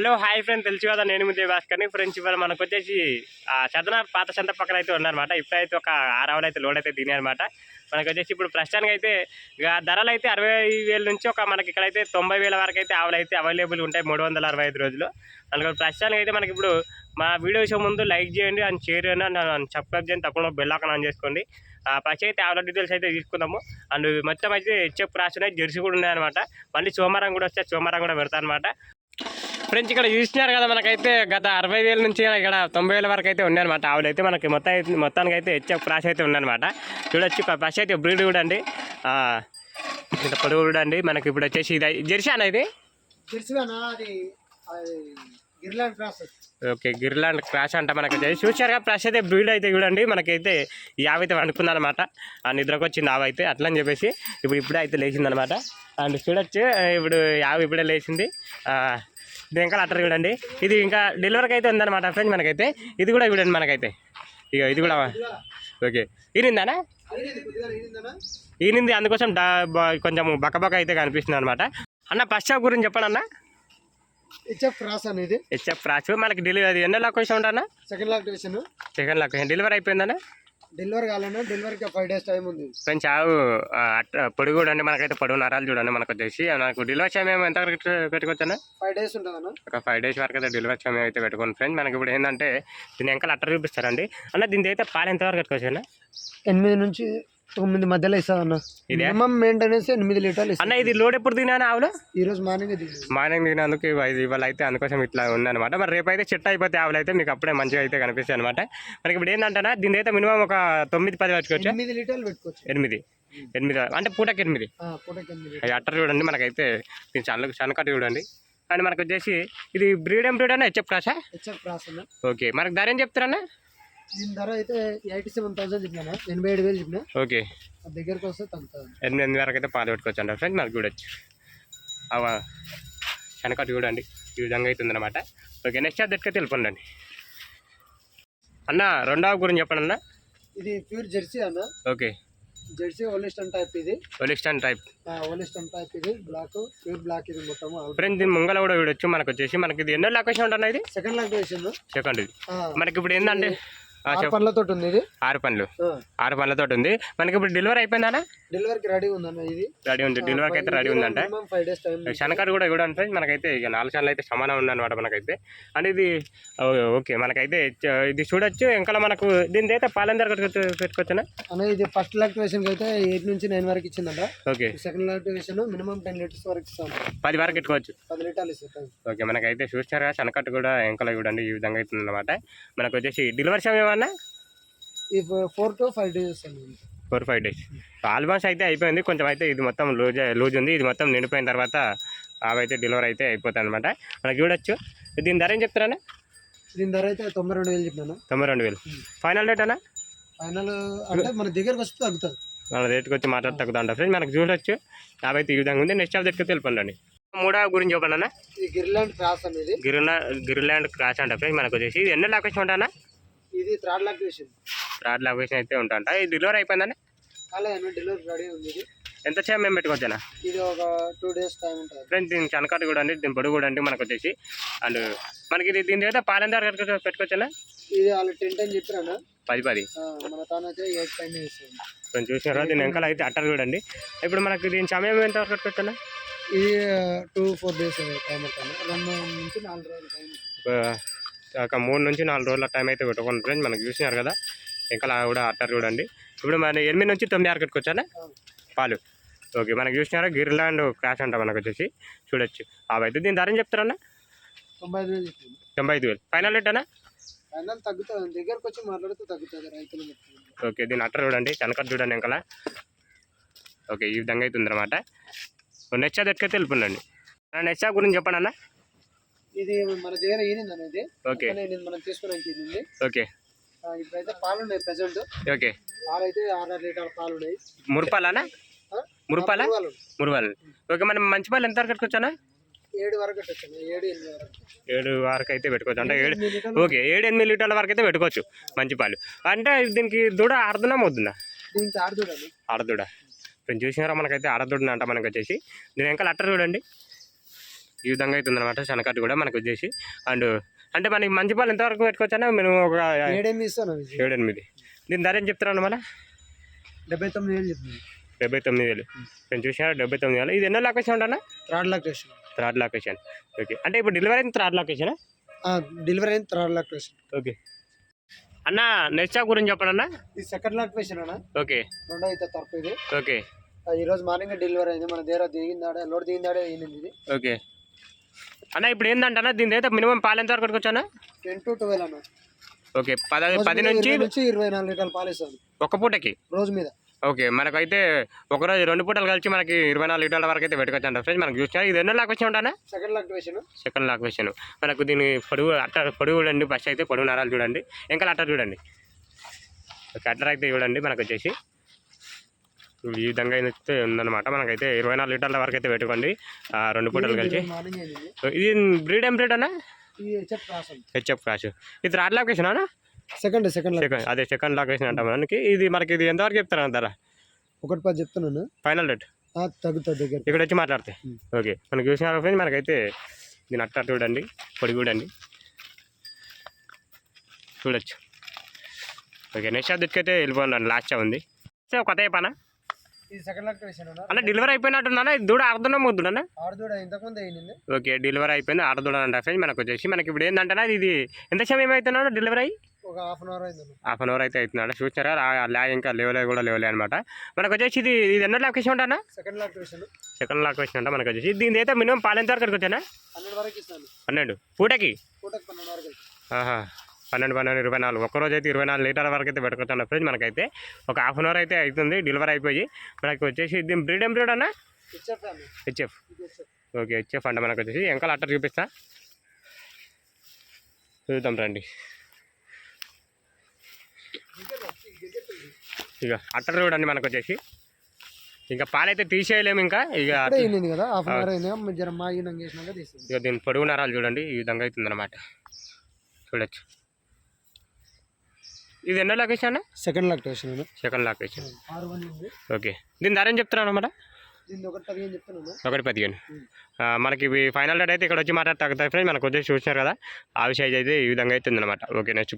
Hello hi friend. తెలుసు కదా నేను ముందే భాస్కర్ని ఫ్రెండ్స్ ఇవాళ మనకు వచ్చేసి చదనార్ చదన పాత సంత పక్కన అయితే ఉన్నారన్నమాట. ఇప్పుడైతే ఒక ఆరావులు అయితే లోడ్ అయితే తినారన్నమాట. మనకు వచ్చేసి ఇప్పుడు ప్రస్తుతానికి అయితే ధరలు అయితే అరవై వేల నుంచి ఒక మనకి ఇక్కడైతే తొంభై వేల వరకు అయితే ఆవులు అయితే అవైలబుల్ ఉంటాయి. మూడు వందల అరవై ఐదు రోజులు. మనకు ప్రస్తుతానికి అయితే మనకి ఇప్పుడు మా వీడియో షో ముందు లైక్ చేయండి అండ్ షేర్ చేయండి అండ్ సబ్స్క్రైబ్ చేయండి. తప్పకుండా బెల్ ఆకన్ ఆన్ చేసుకోండి. ఆ అయితే ఆవుల డీటెయిల్స్ అయితే తీసుకుందాము. అండ్ మొత్తం అయితే హెచ్ఎఫ్ క్రాస్ ఉన్నాయి జెర్సీ కూడా ఉన్నాయన్నమాట. మళ్ళీ సోమవారం కూడా వస్తే సోమవారం కూడా పెడతాను అనమాట ఫ్రెండ్స్ ఇక్కడ చూసినారు కదా మనకైతే గత అరవై వేల నుంచి ఇక్కడ తొంభై వేల వరకు అయితే ఉన్నాయన్నమాట. ఆవులు అయితే మనకి మొత్తం మొత్తానికి అయితే హెచ్ఎఫ్ క్రాస్ అయితే ఉందన్నమాట. చూడొచ్చు ఫస్ట్ అయితే బ్రీడ్ కూడా అండి ఆ, ఇంత పొడవు కూడా అండి మనకి ఇప్పుడు వచ్చేసి ఇది జెర్సీ అన్న ఇది? ఓకే గిర్లాండ్ క్రాష్ అంట మనకి. వచ్చేసి చూసారు కదా ఫ్రెష్ అయితే బ్రీడ్ అయితే చూడండి. మనకైతే ఈ ఆవు అయితే వండుకుందనమాట ఆ నిద్రకు వచ్చింది ఆవు అయితే అట్లా అని చెప్పేసి ఇప్పుడు ఇప్పుడే అయితే లేచిందనమాట అండ్ చూడొచ్చు ఇప్పుడు ఆవు ఇప్పుడే లేచింది. ఇంకా అట్టర్ చూడండి ఇది ఇంకా డెలివరీకి అయితే ఉందన్నమాట ఫ్రెండ్స్ మనకైతే. ఇది కూడా చూడండి మనకైతే. ఇక ఇది కూడా ఓకే. ఈనిందానా? ఈనింది అందుకోసం డా కొంచెం బక్కబక్క అయితే కనిపిస్తుంది అనమాట అన్న ఫస్ట్ షాప్ గురించి చెప్పండి అన్న. హెచ్ఎఫ్ క్రాస్ అనేది హెచ్ఎఫ్ రాసు మనకి డెలివరీ ఎన్నో లొకేషన్ ఉంటానా సెకండ్ లాక్ సెకండ్ లొకేషన్ డెలివరీ అయిపోయిందన్న? డెలివరీ కావాలన్నా డెలివరీకి ఫైవ్ డేస్ టైం ఉంది. ఫ్రెండ్స్ ఆవు అట్ట- పొడుగు చూడండి మనకైతే పొడుగు నరాలు చూడండి మనకు వచ్చేసి. మనకు డెలివరీ సమయం ఎంత వరకు పెట్టుకోవచ్చా ఫైవ్ డేస్ ఉంటుందన్న. ఒక ఫైవ్ డేస్ వరకు అయితే డెలివరీ సమయం అయితే పెట్టుకోండి ఫ్రెండ్ మనకి ఇప్పుడు ఏంటంటే దీని వెనకాల అట్ట చూపిస్తారండి. అన్న దీని అయితే పాలు ఎంత వరకు పెట్టుకోవచ్చు అన్న ఎనిమిది నుంచి తొమ్మిది మధ్యలో ఇస్తుందన్న ఇదే? మినిమం మెయింటెనెన్స్ ఎనిమిది లీటర్లు అన్న ఇది లోడ్ ఎప్పుడు తినాను ఆవులు? ఈ రోజు మార్నింగ్ మార్నింగ్ తినందుకు ఇవ- ఇది ఇవాళ అయితే అందుకోసం ఇట్లా ఉందన్నమాట. మరి రేపు అయితే చెట్టు అయిపోతే ఆవులు అయితే మీకు అప్పుడే మంచిగా అయితే కనిపిస్తాయి అనమాట మనకి ఇప్పుడు ఏంటంటే దీని అయితే మినిమం ఒక తొమ్మిది పది పెట్టుకోవచ్చు? ఎనిమిది లీటర్లు పెట్టుకోవచ్చు. ఎనిమిది. ఎనిమిది అంటే పూటకి ఎనిమిది. ఆ, పూటకి ఎనిమిది అది అట్టర్ చూడండి మనకైతే దీని చల్ల సన్నకట్టు చూడండి. అండ్ మనకు వచ్చేసి ఇది బ్రీడ్ ఏం బ్రీడ్ అన్న హెచ్ఎఫ్ క్రాషా హెచ్ఎఫ్ క్రాస్ అన్న. ఓకే మనకు ధర ఏం చెప్తారన్నా? దీని ధర అయితే ఎయిటీ సెవెన్ థౌసండ్ చెప్పినా ఎనభై ఏడు వేలు చెప్పిన. ఓకే. దగ్గరికి వస్తే తగ్గుతుంది. ఎనిమిది ఎనిమిది వరకు అయితే పాలు పెట్టుకోవచ్చు అంట ఫ్రెండ్స్ మనకు చూడొచ్చు. అవ శనకట్టు చూడండి. ఈ విధంగా అవుతుంది అనమాట ఓకే నెక్స్ట్ దగ్గరికి తెలుపండి అన్న రెండవ గురించి చెప్పండి అన్న. ఇది ప్యూర్ జెర్సీ అన్న. ఓకే. జెర్సీ ఓలిస్టన్ టైప్ ఇది. Holstein type. ఓలిస్టన్ టైప్ ఇది. బ్లాక్ ప్యూర్ బ్లాక్ ఇది మొత్తం ఫ్రెండ్స్ దీని ముంగల కూడా చూడొచ్చు. మనకు వచ్చేసి మనకి ఇది ఎన్నో లొకేషన్ ఉంటుంది ఇది? సెకండ్ లాక్ వేసింది సెకండ్ ఇది మనకి ఇప్పుడు ఏంటంటే ఆరు. పనులతో ఉంది ఇది? ఆరు పనులు ఆరు పనులతో ఉంది. మనకి ఇప్పుడు డెలివరీ అయిపోయిందా డెలివరీకి రెడీ ఉందన్న ఇది. రెడీ ఉంది. డెలివరీకి అయితే రెడీ ఉందంట. శనకర్ కూడా కూడా అంటే మనకైతే ఇక నాలుగు సార్లు అయితే సమానం ఉందన్నమాట మనకైతే. అంటే ఇది ఓకే మనకైతే ఇది చూడొచ్చు. ఇంకా మనకు దీని అయితే పాలన దగ్గర పెట్టుకోవచ్చునా? ఇది ఫస్ట్ లాక్టివేషన్ అయితే ఎయిట్ నుంచి నైన్ వరకు ఇచ్చిందంట. Okay. Second lactation minimum ten litres వరకు ఇస్తాం. పది వరకు పెట్టుకోవచ్చు. పది లీటర్లు ఇస్తాం. ఓకే మనకైతే చూస్తారా శనకట్టు కూడా ఎంకలో చూడండి ఈ విధంగా అవుతుంది అనమాట మనకు వచ్చేసి డెలివరీ సమయం ఈ four to five days four five days. Almost అయితే అయిపోయింది. కొంచెం అయితే ఇది మొత్తం లూజ్ లూజ్ ఉంది. ఇది మొత్తం నిండిపోయిన తర్వాత అవైతే డెలివరీ అయితే అయిపోతుంది అనమాట మనకు చూడొచ్చు. దీని ధర ఏం చెప్తారన్నా? దీని ధర అయితే తొంభై రెండు వేలు చెప్పినాను. తొంభై రెండు వేలు. ఫైనల్ రేట్ అన్నా? ఫైనల్ అంటే మన దగ్గరకు వస్తే తగ్గుతుంది. మన రేటుకి వచ్చి మాట్లాడి తగ్గుతుంట ఫ్రెండ్స్ మనకు చూడొచ్చు. అవైతే ఈ విధంగా ఉంది. నెక్స్ట్ ఆఫ్ దగ్గర తెలుపండి మూడవ గురించి చెప్పండి అన్న. గిర్లాండ్ క్రాస్ అనేది. గిరిలా గిరిలాండ్ క్రాష్ అంట. ఫ్రెండ్స్ మనకు వచ్చేసి ఇది ఎన్నో లొకేషన్ ఉంటానా ఇది థర్డ్ లాక్టివేషన్ రాడ్ లొకేషన్ అయితే ఉంటాంట ఇది డెలివరీ అయిపోయిందన్న అలా డెలివరీ రెడీ ఉంది ఇది ఎంత సేపు మేము పెట్టుకోవచ్చా ఇది ఒక టూ డేస్ టైం ఉంటుంది. ఫ్రెండ్స్ దీని చనకట్టు కూడా అండి దీని పొడుగు కూడా అండి మనకు వచ్చేసి అండ్ మనకి ఇది దీని అయితే పాలెందార్ పెట్టుకోవచ్చా ఇది వాళ్ళు టెన్ అని చెప్పారన్న. పది పది. మన తాను అయితే ఎయిట్ పైన కొంచెం చూసినారా? దీని వెనకాల అయితే అట్టర్ చూడండి. ఇప్పుడు మనకి దీని సమయం ఎంత వరకు పెట్టుకోవచ్చా ఇది టూ ఫోర్ డేస్ టైం రెండు నుంచి నాలుగు రోజులు టైం ఒక- మూడు నుంచి నాలుగు రోజుల టైం అయితే పెట్టుకోండి ఫ్రెండ్స్ మనకు చూసినారు కదా? వెనకాల కూడా అట్టర్ చూడండి. ఇప్పుడు మన ఎనిమిది నుంచి తొమ్మిది వరకు పెట్టుకోవచ్చా పాలు. ఓకే మనకు చూసినారా? గిర్లాండ్ క్రాష్ అంట మనకు వచ్చేసి. చూడొచ్చు. అవైతే దీని ధర ఏం చెప్తారన్నా? తొంభై ఐదు వేలు చెప్పింది. తొంభై ఐదు వేలు. ఫైనల్ రేట్ అన్నా? ఫైనల్ తగ్గుతుంది. దగ్గరకు వచ్చి మాట్లాడితే తగ్గుతుంది. రైతులు చెప్తుంది ఓకే దీని అట్టర్ చూడండి. చనకట్ చూడండి వెనకాల. ఓకే ఈ విధంగా అవుతుంది అనమాట నెక్స్ట్ అది ఎక్కడికి తెలుపుండండి నెక్స్ట్ గురించి చెప్పండి అన్న. ఇది మన దగ్గర ఈనింది అనేది ఓకే. ఇది మనం తీసుకోవడానికి ఈనింది. ఓకే. ఇప్పుడైతే పాలు ఉన్నాయి ప్రెసెంట్. ఓకే. పాలు అయితే ఆరు లీటర్ పాలు ఉన్నాయి మురుపాలనా? మురుపాల. మురుపాలు. ఓకే మనం మంచి పాలు ఎంత వరకు పెట్టుకోవచ్చా ఏడు వరకు ఏడు ఎనిమిది వరకు. ఏడు వరకు అయితే పెట్టుకోవచ్చు. అంటే ఏడు ఓకే ఏడు ఎనిమిది లీటర్ల వరకు అయితే పెట్టుకోవచ్చు మంచి పాలు. అంటే దీనికి దూడ అర్ధనం అవుతుందా? దీనికి ఆడుతుందండి ఆడదూడ ఇప్పుడు చూసినారా మనకైతే ఆడదూడ అంట మనకు వచ్చేసి. దీని వెనకాల అట్టర్ చూడండి. ఈ విధంగా అవుతుంది అనమాట శనకట్టు కూడా మనకు వచ్చేసి. అండ్ అంటే మనకి మంచి పాలు ఎంతవరకు పెట్టుకోవచ్చా మేము ఒక ఏడేమి ఇస్తాను అవి ఏడు ఎనిమిది దీని ధర ఏం చెప్తున్నాను మళ్ళీ డెబ్బై తొమ్మిది వేలు చెప్తుంది డెబ్బై తొమ్మిది వేలు. నేను చూసిన డెబ్బై తొమ్మిది వేలు. ఇది ఎన్నో లొకేషన్ ఉంటానా third location. Third location. Okay. అంటే ఇప్పుడు డెలివరీ అయింది థర్డ్ లొకేషన్? డెలివరీ అయింది థర్డ్ లొకేషన్. ఓకే. అన్న నెక్స్ట్ షాప్ గురించి చెప్పండి అన్న. ఇది సెకండ్ లొకేషన్ అన్న. ఓకే. రెండో అయితే తరపు ఇది. ఓకే. ఈ రోజు మార్నింగ్ డెలివరీ అయింది. మన దగ్గర దిగిందాడే లోడ్ దిగిందాడే అయింది ఇది. ఓకే. అన్న ఇప్పుడు ఏంటంటే దీని అయితే మినిమం పాలు ఎంత వరకు కొట్టుకోవచ్చా టెన్ టు ట్వెల్వ్ అన్న. ఓకే పది రోజు పది నుంచి ఇరవై నాలుగు లీటర్లు పాలు ఇస్తాను. ఒక్క పూటకి? రోజు మీద. ఓకే మనకైతే ఒకరోజు రెండు పూటలు కలిసి మనకి ఇరవై నాలుగు లీటర్ల వరకు అయితే పెట్టుకోవచ్చు అంట ఫ్రెండ్స్ మనకు చూసినా ఇది ఎన్నో లాక్ వచ్చి ఉంటానా సెకండ్ లొకేషన్ సెకండ్ లాక్ వేసాను. మనకు దీని పొడుగు అట్ట పొడుగు చూడండి ఫస్ట్ అయితే పొడుగు నరాలు చూడండి ఇంకా అట్ట చూడండి. ఓకే అట్టర్ అయితే చూడండి మనకు వచ్చేసి. ఈ విధంగా అయితే ఉందన్నమాట. మనకైతే ఇరవై నాలుగు లీటర్ల వరకు అయితే పెట్టుకోండి. రెండు పూటలు కలిసి. ఇది బ్రీడ్ ఏం బ్రీడ్ అన్న? హెచ్ఎఫ్ క్రాష్ ఇది థర్డ్ లొకేషన్ అన్న? సెకండ్ సెకండ్ సెకండ్ అదే సెకండ్ లొకేషన్ అంటాం మనకి. ఇది మనకి ఇది ఎంతవరకు చెప్తారు ధర? ఒకటి పది చెప్తున్నాను ఫైనల్ రేట్? తగ్గుతుంది దగ్గర. ఇక్కడ వచ్చి మాట్లాడితే. ఓకే. మనకి చూసిన ఫ్రెండ్స్ మనకైతే దీని అట్ట చూడండి. పొడి చూడండి. చూడొచ్చు. ఓకే నెక్స్ట్ షాప్ అయితే వెళ్ళిపోండి లాస్ట్ ఉంది. సో కొత్త అయిపోయినా ఇది సెకండ్ లొకేషన్ అన్న డెలివరీ అయిపోయినట్టున్నా ఇది దూడ ఆడదూడ ఇంతకుముందు అయింది ఓకే డెలివరీ అయిపోయింది ఆడదూడ అంట ఫ్రెండ్స్ మనకు వచ్చేసి. మనకి ఇప్పుడు ఏంటంటే ఇది ఎంత సమయం అవుతున్నాడు డెలివరీ ఒక హాఫ్ అన్ అవర్ అయింది హాఫ్ అన్ అవర్ అయితే అవుతున్నాడు చూసారా? ఆ ల్యా ఇంకా లేవలే కూడా లేవలే అనమాట మనకు వచ్చేసి ఇది ఇది ఎన్నో లొకేషన్ ఉంటానా సెకండ్ లొకేషన్ సెకండ్ లొకేషన్ అంట మనకు వచ్చేసి. దీని అయితే మినిమం పాలు ఎంత వరకు వచ్చానా? పన్నెండు పూటకి? పూటకు పన్నెండు వరకు. పన్నెండు పన్నెండు ఇరవై నాలుగు. ఒక్క రోజు అయితే ఇరవై నాలుగు లీటర్ల వరకు అయితే పెట్టుకుంటాను ఫ్రిడ్జ్ మనకైతే. ఒక హాఫ్ అన్ అవర్ అయితే అవుతుంది డెలివరీ అయిపోయి. మనకి వచ్చేసి దీని బ్రీడ్ ఏం బ్రీడ్ అన్న? హెచ్ఎఫ్ ఓకే హెచ్ఎఫ్ అంట మనకు వచ్చేసి. వెంకల అట్టర్ చూపిస్తా. చూద్దాం రండి. ఇక అట్టర్ చూడండి మనకు వచ్చేసి. ఇంకా పాలైతే తీసేయలేము ఇంకా. ఇక ఇక దీని పొడుగు నరాలు చూడండి ఈ విధంగా అవుతుంది అనమాట చూడొచ్చు. ఇది ఎన్నో లొకేషన్? అన్న second location second location okay దీని ధర ఏం చెప్తున్నాను దీన్ని ఒకటి పదిహేను చెప్తున్నాను. ఒకటి పదిహేను. ఆ, మనకి ఇవి ఫైనల్ రేట్ అయితే ఇక్కడ వచ్చి మాట్లాడి తగ్గుతాయి ఫ్రెండ్స్ మనకు వచ్చేసి చూసినారు కదా? ఆ విషయం అయితే ఈ విధంగా అవుతుంది అనమాట ఓకే నెక్స్ట్